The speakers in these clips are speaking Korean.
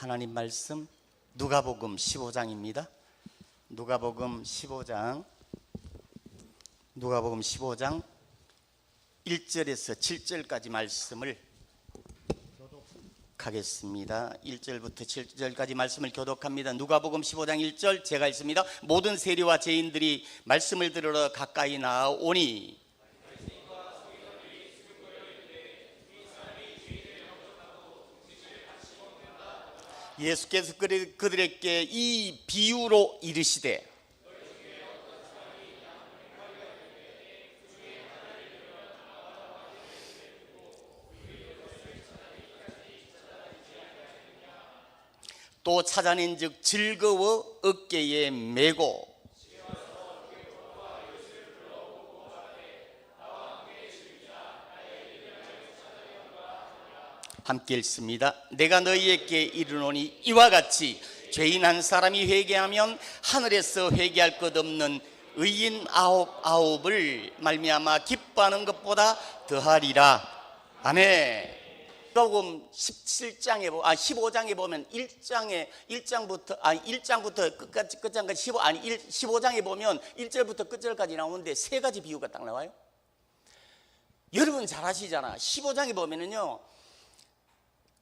하나님 말씀 누가복음 15장입니다. 누가복음 15장 누가복음 15장 1절에서 7절까지 말씀을 교독하겠습니다. 1절부터 7절까지 말씀을 교독합니다. 누가복음 15장 1절 제가 읽습니다. 모든 세리와 죄인들이 말씀을 들으러 가까이 나오니 예수께서 그들- 그들에게 이 비유로 이르시되 또 찾아낸 즉 즐거워 어깨에 메고 함께 읽습니다. 내가 너희에게 이르노니 이와 같이 죄인 한 사람이 회개하면 하늘에서 회개할 것 없는 의인 아홉 아홉을 말미암아 기뻐하는 것보다 더하리라. 아멘. 조금 17장에 보, 아 15장에 보면 1장에 1장부터 아 1장부터 끝까지 끝장까지 15 아니 1, 15장에 보면 1절부터 끝절까지 나오는데 세 가지 비유가 딱 나와요. 여러분 잘 아시잖아. 15장에 보면은요.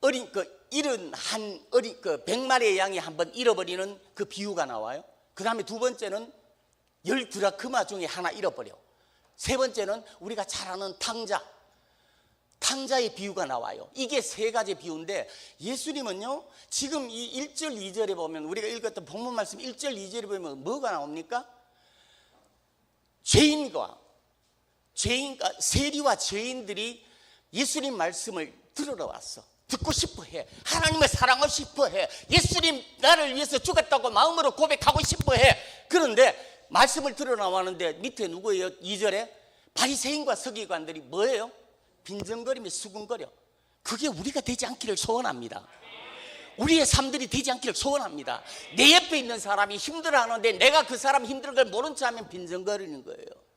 어린 그 잃은 한 어린 그 백마리의 양이 한 번 잃어버리는 그 비유가 나와요. 그 다음에 두 번째는 열 드라크마 중에 하나 잃어버려. 세 번째는 우리가 잘 아는 탕자. 탕자의 비유가 나와요. 이게 세 가지 비유인데 예수님은요, 지금 이 1절, 2절에 보면 우리가 읽었던 본문 말씀 1절, 2절에 보면 뭐가 나옵니까? 죄인과 죄인과 세리와 죄인들이 예수님 말씀을 들으러 왔어. 듣고 싶어 해. 하나님의 사랑을 싶어 해. 예수님 나를 위해서 죽었다고 마음으로 고백하고 싶어 해. 그런데 말씀을 들어 나왔는데 밑에 누구예요? 2절에 바리새인과 서기관들이 뭐예요? 빈정거리며 수군거려. 그게 우리가 되지 않기를 소원합니다. 우리의 삶들이 되지 않기를 소원합니다. 내 옆에 있는 사람이 힘들어하는데 내가 그 사람 힘든 걸 모른 체 하면 빈정거리는 거예요.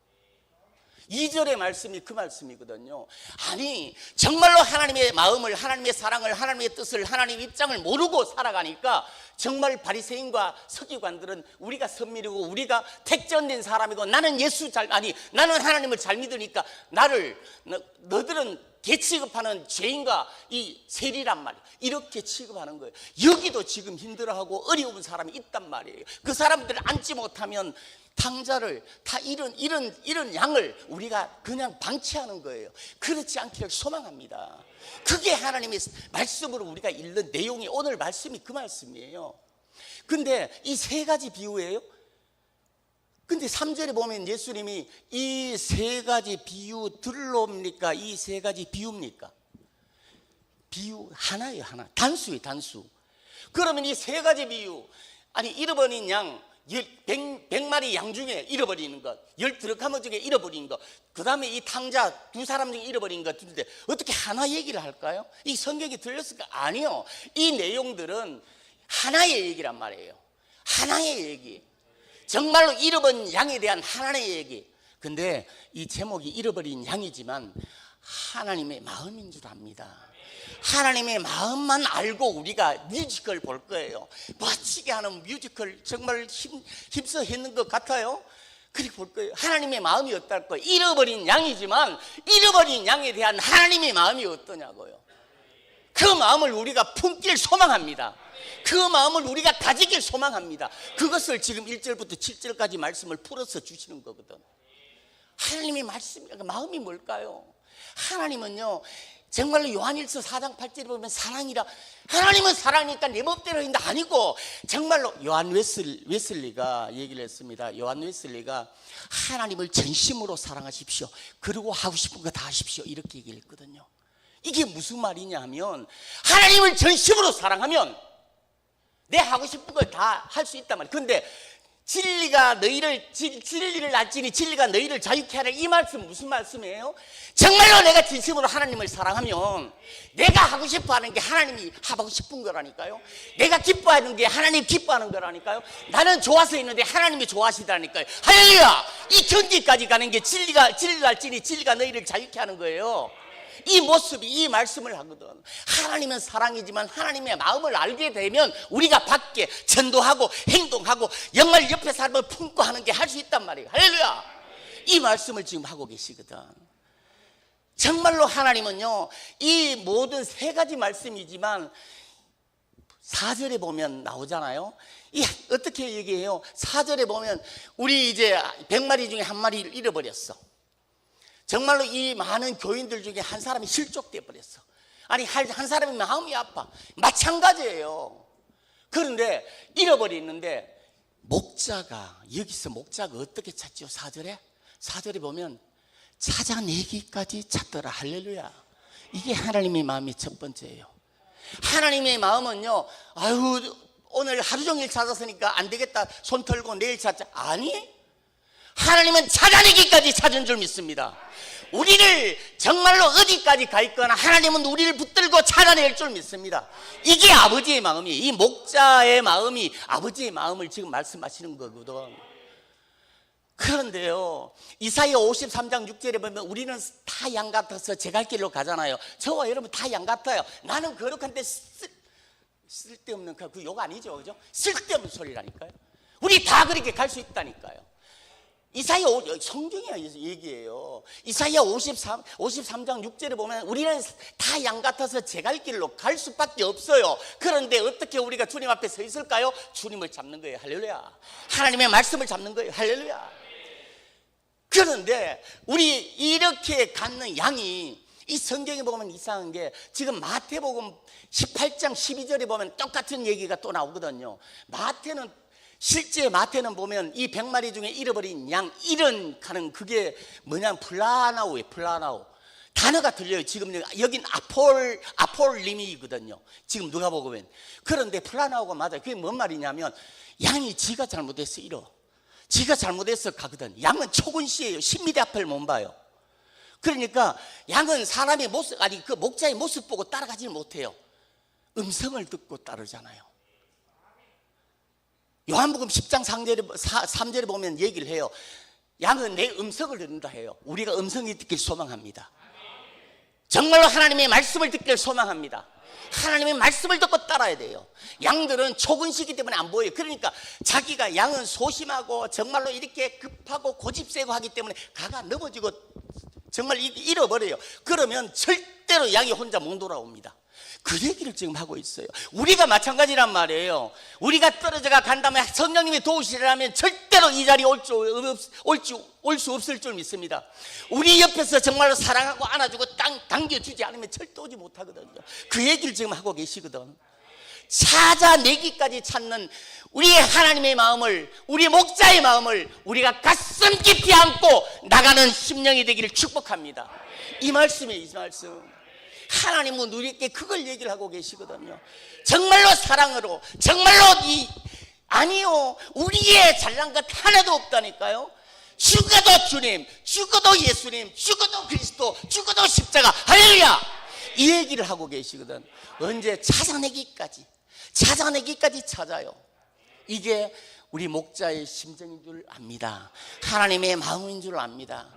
2절의 말씀이 그 말씀이거든요. 아니, 정말로 하나님의 마음을, 하나님의 사랑을, 하나님의 뜻을, 하나님의 입장을 모르고 살아가니까 정말 바리새인과 서기관들은 우리가 선밀이고 우리가 택전된 사람이고 나는 예수 잘 아니 나는 하나님을 잘 믿으니까 나를 너, 너들은 개 취급하는 죄인과 이 세리란 말이에요. 이렇게 취급하는 거예요. 여기도 지금 힘들어하고 어려운 사람이 있단 말이에요. 그 사람들을 안지 못하면 탕자를 다 이런 이런 이런 양을 우리가 그냥 방치하는 거예요. 그렇지 않기를 소망합니다. 그게 하나님의 말씀으로 우리가 읽는 내용이 오늘 말씀이 그 말씀이에요. 근데 이 세 가지 비유예요. 근데 3절에 보면 예수님이 이 세 가지 비유 들로입니까? 이 세 가지 비유입니까? 비유 하나예요, 하나. 단수예요, 단수. 그러면 이 세 가지 비유, 아니, 잃어버린 양, 열, 백, 백 마리 양 중에 잃어버리는 것, 열 드럭하머 중에 잃어버린 것, 그 다음에 이 탕자 두 사람 중에 잃어버린 것 같은데 어떻게 하나 얘기를 할까요? 이 성경이 들렸을까? 아니요. 이 내용들은 하나의 얘기란 말이에요. 하나의 얘기. 정말로 잃어버린 양에 대한 하나의 얘기. 근데 이 제목이 잃어버린 양이지만 하나님의 마음인 줄 압니다. 하나님의 마음만 알고 우리가 뮤지컬 볼 거예요. 멋지게 하는 뮤지컬 정말 힘, 힘써 했는 것 같아요. 그렇게 볼 거예요. 하나님의 마음이 어떨까? 잃어버린 양이지만 잃어버린 양에 대한 하나님의 마음이 어떠냐고요. 그 마음을 우리가 품길 소망합니다. 그 마음을 우리가 가지길 소망합니다. 그것을 지금 1절부터 7절까지 말씀을 풀어서 주시는 거거든. 하나님의 말씀, 마음이 뭘까요? 하나님은요, 정말로 요한일서 4장 8절에 보면 사랑이라 하나님은 사랑이니까 내 법대로 한다 아니고 정말로 요한 웨슬, 웨슬리가 얘기를 했습니다. 요한 웨슬리가 하나님을 전심으로 사랑하십시오. 그리고 하고 싶은 거 다 하십시오. 이렇게 얘기를 했거든요. 이게 무슨 말이냐 하면 하나님을 전심으로 사랑하면 내 하고 싶은 걸 다 할 수 있단 말이에요. 근데 진리가 너희를 진- 진리를 알지니 진리가 너희를 자유케 하라 이 말씀 무슨 말씀이에요? 정말로 내가 진심으로 하나님을 사랑하면 내가 하고 싶어 하는 게 하나님이 하고 싶은 거라니까요. 내가 기뻐하는 게 하나님 기뻐하는 거라니까요. 나는 좋아서 있는데 하나님이 좋아하시다니까요. 할렐루야! 이 경기까지 가는 게 진리가 진리를 알지니 진리가 너희를 자유케 하는 거예요. 이 모습이 이 말씀을 하거든. 하나님은 사랑이지만 하나님의 마음을 알게 되면 우리가 밖에 전도하고 행동하고 정말 옆에 사람을 품고 하는 게 할 수 있단 말이에요. 할렐루야. 이 말씀을 지금 하고 계시거든. 정말로 하나님은요, 이 모든 세 가지 말씀이지만 사절에 보면 나오잖아요. 이 어떻게 얘기해요? 사절에 보면 우리 이제 100마리 중에 한 마리를 잃어버렸어. 정말로 이 많은 교인들 중에 한 사람이 실족돼 버렸어. 아니 한, 한 사람이 마음이 아파. 마찬가지예요. 그런데 잃어버리는데 목자가 여기서 목자가 어떻게 찾죠? 사절에 사절에 보면 찾아내기까지 찾더라. 할렐루야. 이게 하나님의 마음이 첫 번째예요. 하나님의 마음은요, 아유, 오늘 하루 종일 찾았으니까 안 되겠다. 손 털고 내일 찾자. 아니, 하나님은 찾아내기까지 찾은 줄 믿습니다. 우리를 정말로 어디까지 가 있거나 하나님은 우리를 붙들고 찾아낼 줄 믿습니다. 이게 아버지의 마음이, 이 목자의 마음이 아버지의 마음을 지금 말씀하시는 거거든. 그런데요, 이사야 53장 6절에 보면 우리는 다 양 같아서 제 갈 길로 가잖아요. 저와 여러분 다 양 같아요. 나는 거룩한데 쓸, 쓸데없는 그 욕 아니죠, 그죠? 쓸데없는 소리라니까요. 우리 다 그렇게 갈 수 있다니까요. 이사야 오- 성경이 얘기해요. 이사야 53, 53장 6절에 보면 우리는 다 양 같아서 제갈 길로 갈 수밖에 없어요. 그런데 어떻게 우리가 주님 앞에 서 있을까요? 주님을 잡는 거예요. 할렐루야. 하나님의 말씀을 잡는 거예요. 할렐루야. 그런데 우리 이렇게 갖는 양이 이 성경에 보면 이상한 게 지금 마태복음 18장 12절에 보면 똑같은 얘기가 또 나오거든요. 마태는 실제 마태는 보면 이 100마리 중에 잃어버린 양 잃은 가는 그게 뭐냐면 플라나우예요. 플라나우. 단어가 들려요. 지금 여긴 아폴 아폴림이거든요. 지금 누가 보면 그런데 플라나우가 맞아요. 그게 뭔 말이냐면 양이 지가 잘못해서 잃어. 지가 잘못해서 가거든. 양은 초근시예요. 10m 앞을 못 봐요. 그러니까 양은 사람의 모습 아니 그 목자의 모습 보고 따라가지 못해요. 음성을 듣고 따르잖아요. 요한복음 10장 3절에, 3절에 보면 얘기를 해요. 양은 내 음성을 듣는다 해요. 우리가 음성이 듣길 소망합니다. 정말로 하나님의 말씀을 듣길 소망합니다. 하나님의 말씀을 듣고 따라야 돼요. 양들은 초근시기 때문에 안 보여요. 그러니까 자기가 양은 소심하고 정말로 이렇게 급하고 고집세고 하기 때문에 가가 넘어지고 정말 잃- 잃어버려요. 그러면 절대로 양이 혼자 못 돌아옵니다. 그 얘기를 지금 하고 있어요. 우리가 마찬가지란 말이에요. 우리가 떨어져가 간다면 성령님이 도우시라면 절대로 이 자리에 올수 없을 줄 믿습니다. 우리 옆에서 정말로 사랑하고 안아주고 땅 당겨주지 않으면 절대 오지 못하거든요. 그 얘기를 지금 하고 계시거든. 찾아내기까지 찾는 우리의 하나님의 마음을 우리 목자의 마음을 우리가 가슴 깊이 안고 나가는 심령이 되기를 축복합니다. 이 말씀이 이 말씀. 하나님은 우리에게 그걸 얘기를 하고 계시거든요. 정말로 사랑으로 정말로 이 아니요 우리의 잘난 것 하나도 없다니까요. 죽어도 주님, 죽어도 예수님, 죽어도 그리스도, 죽어도 십자가, 할렐루야! 이 얘기를 하고 계시거든. 언제 찾아내기까지, 찾아내기까지 찾아요. 이게 우리 목자의 심정인 줄 압니다. 하나님의 마음인 줄 압니다.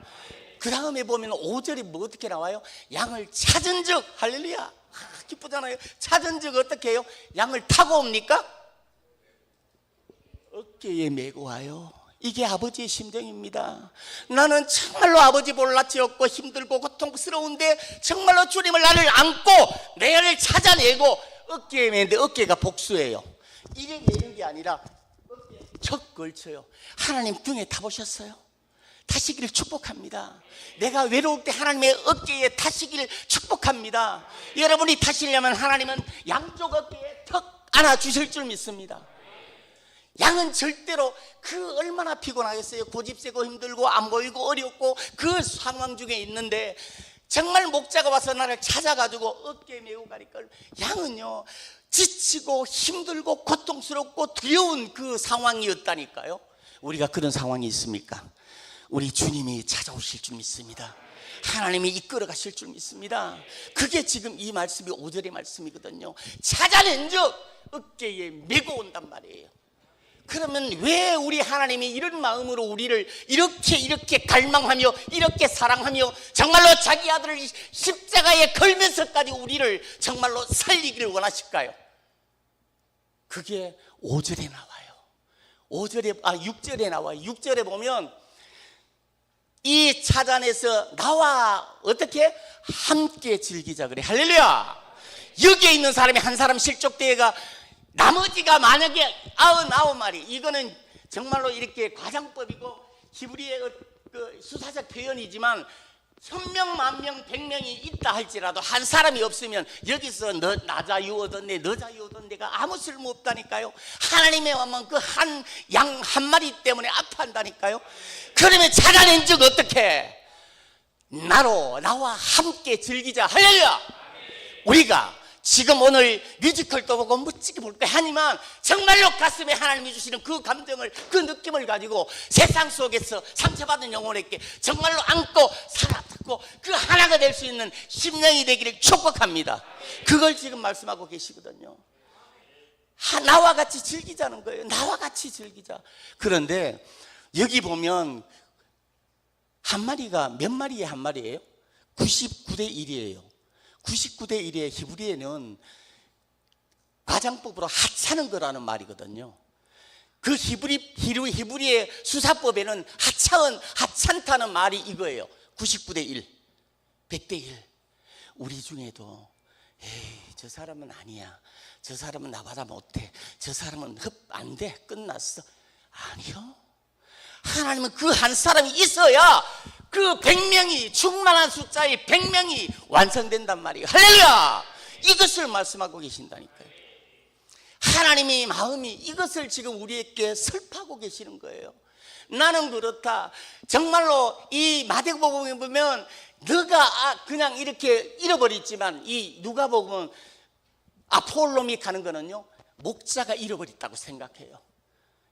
그 다음에 보면 5절이 뭐 어떻게 나와요? 양을 찾은 즉, 할렐루야. 아, 기쁘잖아요. 찾은 즉 어떻게 해요? 양을 타고 옵니까? 어깨에 메고 와요. 이게 아버지의 심정입니다. 나는 정말로 아버지 볼라치 없고 힘들고 고통스러운데 정말로 주님을 나를 안고 내를 찾아내고 어깨에 매는데 어깨가 복수예요. 이게 내는 게 아니라 척 걸쳐요. 하나님 등에 타보셨어요? 타시기를 축복합니다. 내가 외로울 때 하나님의 어깨에 타시기를 축복합니다. 여러분이 타시려면 하나님은 양쪽 어깨에 턱 안아 주실 줄 믿습니다. 양은 절대로 그 얼마나 피곤하겠어요. 고집세고 힘들고 안 보이고 어렵고 그 상황 중에 있는데 정말 목자가 와서 나를 찾아가지고 어깨에 메고 가니까 양은요 지치고 힘들고 고통스럽고 두려운 그 상황이었다니까요. 우리가 그런 상황이 있습니까? 우리 주님이 찾아오실 줄 믿습니다. 하나님이 이끌어 가실 줄 믿습니다. 그게 지금 이 말씀이 5절의 말씀이거든요. 찾아낸 적 어깨에 메고 온단 말이에요. 그러면 왜 우리 하나님이 이런 마음으로 우리를 이렇게 이렇게 갈망하며 이렇게 사랑하며 정말로 자기 아들을 십자가에 걸면서까지 우리를 정말로 살리기를 원하실까요? 그게 5절에 나와요. 5절에 아 6절에 나와요. 6절에 보면 이 차단에서 나와 어떻게 함께 즐기자 그래. 할렐루야. 여기에 있는 사람이 한 사람 실족대가 나머지가 만약에 아흔아홉 마리 이거는 정말로 이렇게 과장법이고 히브리의 그 수사적 표현이지만 천명 만명 백명이 있다 할지라도 한 사람이 없으면 여기서 너 나 자유 얻었네 너자유 얻었네가 아무 쓸모 없다니까요. 하나님의 왕은 그 한 양 한 마리 때문에 아파한다니까요. 그러면 찾아낸 즉 어떻게? 나로 나와 함께 즐기자. 할렐루야! 우리가 지금 오늘 뮤지컬도 보고 멋지게 볼 거야. 하지만 정말로 가슴에 하나님이 주시는 그 감정을 그 느낌을 가지고 세상 속에서 상처받은 영혼에게 정말로 안고 살아듣고 그 하나가 될 수 있는 심령이 되기를 축복합니다. 그걸 지금 말씀하고 계시거든요. 하, 나와 같이 즐기자는 거예요. 나와 같이 즐기자. 그런데 여기 보면 한 마리가 몇 마리의 한 마리예요? 99대 1이에요 99대 1의 히브리에는 과장법으로 하찮은 거라는 말이거든요. 그 히브리 히브리 히브리의 수사법에는 하찮은 하찮다는 말이 이거예요. 99대 1. 100대 1. 우리 중에도 에이, 저 사람은 아니야. 저 사람은 나보다 못해. 저 사람은 흡 안 돼. 끝났어. 아니요. 하나님은 그 한 사람이 있어야 그 100명이 충만한 숫자의 100명이 완성된단 말이에요. 할렐루야! 이것을 말씀하고 계신다니까요. 하나님의 마음이 이것을 지금 우리에게 설파하고 계시는 거예요. 나는 그렇다. 정말로 이 마태복음에 보면 너가 아, 그냥 이렇게 잃어버렸지만 이 누가복음은 아폴롬이 가는 거는요. 목자가 잃어버렸다고 생각해요.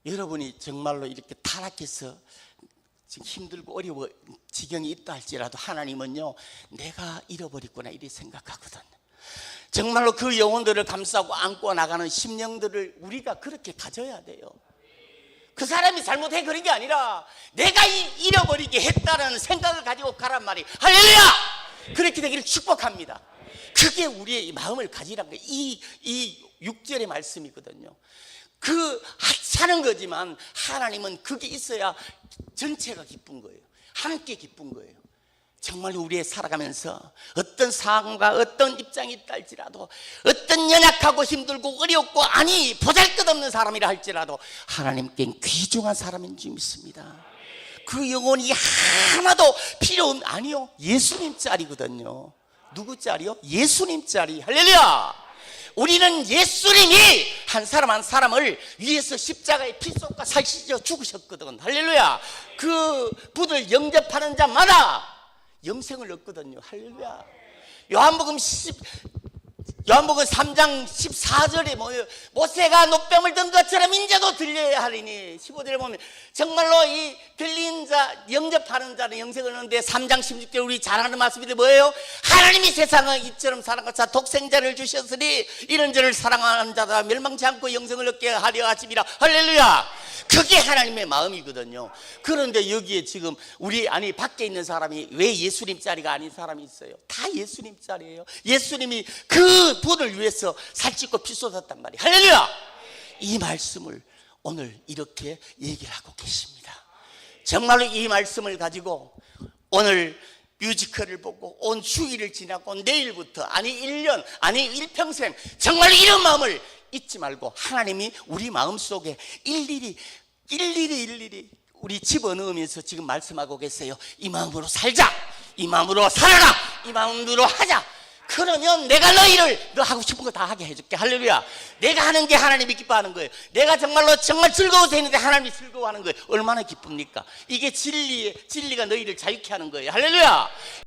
여러분이 정말로 이렇게 타락해서 지금 힘들고 어려워 지경이 있다 할지라도 하나님은요 내가 잃어버렸구나 이렇게 생각하거든. 정말로 그 영혼들을 감싸고 안고 나가는 심령들을 우리가 그렇게 가져야 돼요. 그 사람이 잘못해 그런 게 아니라 내가 이- 잃어버리게 했다는 생각을 가지고 가란 말이 할렐루야! 그렇게 되기를 축복합니다. 그게 우리의 이 마음을 가지란 거예요 이, 이 6절의 말씀이거든요 그 하찮은 거지만 하나님은 그게 있어야 전체가 기쁜 거예요. 함께 기쁜 거예요. 정말 우리의 살아가면서 어떤 상황과 어떤 입장이 있다 할지라도 어떤 연약하고 힘들고 어렵고 아니 보잘 것 없는 사람이라 할지라도 하나님께 귀중한 사람인 줄 믿습니다. 그 영혼이 하나도 필요 없 아니요 예수님 짤이거든요. 누구 짤이요? 예수님 짤이 할렐루야. 우리는 예수님이 한 사람 한 사람을 위해서 십자가에 피속과 살시져 죽으셨거든. 할렐루야. 그 분을 영접하는 자마다 영생을 얻거든요. 할렐루야. 요한복음 10 요한복음 3장 14절에 뭐예요? 모세가 노뱀을 든 것처럼 인자도 들려야 하리니 15절에 보면 정말로 이 들린 자 영접하는 자는 영생을 얻는데 3장 16절 우리 잘 아는 말씀인데 뭐예요? 하나님이 세상을 이처럼 사랑하사 독생자를 주셨으니 이런 자를 사랑하는 자다 멸망치 않고 영생을 얻게 하려 하심이라 할렐루야 그게 하나님의 마음이거든요. 그런데 여기에 지금 우리 아니 밖에 있는 사람이 왜 예수님 자리가 아닌 사람이 있어요? 다 예수님 자리예요. 예수님이 그 분을 위해서 살찌고 피 쏟았단 말이에요. 할렐루야! 이 말씀을 오늘 이렇게 얘기를 하고 계십니다. 정말로 이 말씀을 가지고 오늘 뮤지컬을 보고 온 주일을 지나고 내일부터 아니 1년 아니 일평생 정말 이런 마음을 잊지 말고 하나님이 우리 마음속에 일일이 일일이 일일이 우리 집어넣으면서 지금 말씀하고 계세요. 이 마음으로 살자. 이 마음으로 살아라. 이 마음으로 하자. 그러면 내가 너희를 너 하고 싶은 거 다 하게 해줄게. 할렐루야. 내가 하는 게 하나님이 기뻐하는 거예요. 내가 정말로 정말 즐거워서 했는데 하나님이 즐거워하는 거예요. 얼마나 기쁩니까? 이게 진리의 진리가 너희를 자유케 하는 거예요. 할렐루야